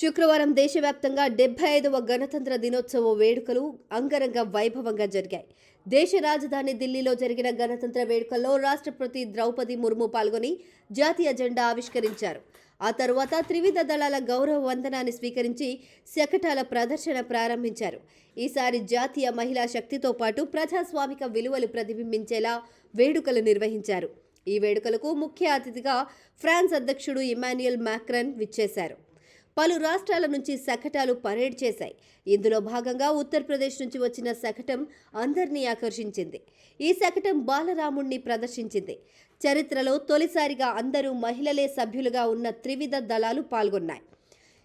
శుక్రవారం దేశవ్యాప్తంగా డెబ్బై ఐదవ గణతంత్ర దినోత్సవ వేడుకలు అంగరంగ వైభవంగా జరిగాయి. దేశ రాజధాని ఢిల్లీలో జరిగిన గణతంత్ర వేడుకల్లో రాష్ట్రపతి ద్రౌపది ముర్ము పాల్గొని జాతీయ జెండా ఆవిష్కరించారు. ఆ తరువాత త్రివిధ దళాల గౌరవ వందనాన్ని స్వీకరించి శకటాల ప్రదర్శన ప్రారంభించారు. ఈసారి జాతీయ మహిళా శక్తితో పాటు ప్రజాస్వామిక విలువలు ప్రతిబింబించేలా వేడుకలు నిర్వహించారు. ఈ వేడుకలకు ముఖ్య అతిథిగా ఫ్రాన్స్ అధ్యక్షుడు ఇమాన్యుయల్ మ్యాక్రన్ విచ్చేశారు. పలు రాష్ట్రాల నుంచి శకటాలు పరేడ్ చేశాయి. ఇందులో భాగంగా ఉత్తరప్రదేశ్ నుంచి వచ్చిన శకటం అందరినీ ఆకర్షించింది. ఈ శకటం బాలరాముణ్ణి ప్రదర్శించింది. చరిత్రలో తొలిసారిగా అందరూ మహిళలే సభ్యులుగా ఉన్న త్రివిధ దళాలు పాల్గొన్నాయి.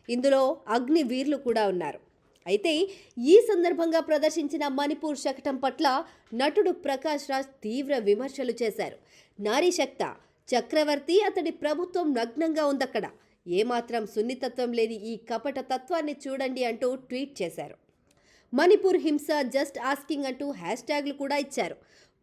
ఇందులో అగ్ని వీర్లు కూడా ఉన్నారు. అయితే ఈ సందర్భంగా ప్రదర్శించిన మణిపూర్ శకటం పట్ల నటుడు ప్రకాష్ రాజ్ తీవ్ర విమర్శలు చేశారు. నారీ శక్త చక్రవర్తి అతడి ప్రభుత్వం నగ్నంగా ఉందక్కడ. ఏమాత్రం సున్నితత్వం లేని ఈ కపట తత్వాన్ని చూడండి అంటూ ట్వీట్ చేశారు. మణిపూర్ హింస జస్ట్ ఆస్కింగ్ అంటూ హ్యాష్ ట్యాగ్లు కూడా ఇచ్చారు.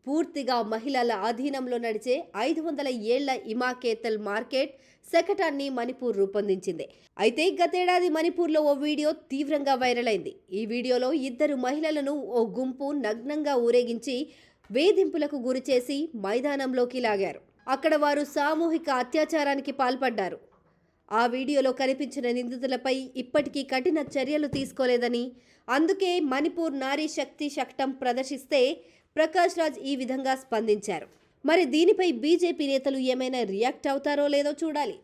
పూర్తిగా మహిళల ఆధీనంలో నడిచే ఐదు వందల ఏళ్ళ ఇమాకేతల్ మార్కెట్ శకటాన్ని మణిపూర్ రూపొందించింది. అయితే గతేడాది మణిపూర్లో ఓ వీడియో తీవ్రంగా వైరల్ అయింది. ఈ వీడియోలో ఇద్దరు మహిళలను ఓ గుంపు నగ్నంగా ఊరేగించి వేధింపులకు గురిచేసి మైదానంలోకి లాగారు. అక్కడ వారు సామూహిక అత్యాచారానికి పాల్పడ్డారు. ఆ వీడియోలో కనిపించిన నిందితులపై ఇప్పటికీ కఠిన చర్యలు తీసుకోలేదని అందుకే మణిపూర్ నారీ శక్తి శక్తం ప్రదర్శిస్తే ప్రకాష్ రాజ్ ఈ విధంగా స్పందించారు. మరి దీనిపై బీజేపీ నేతలు ఏమైనా రియాక్ట్ అవుతారో లేదో చూడాలి.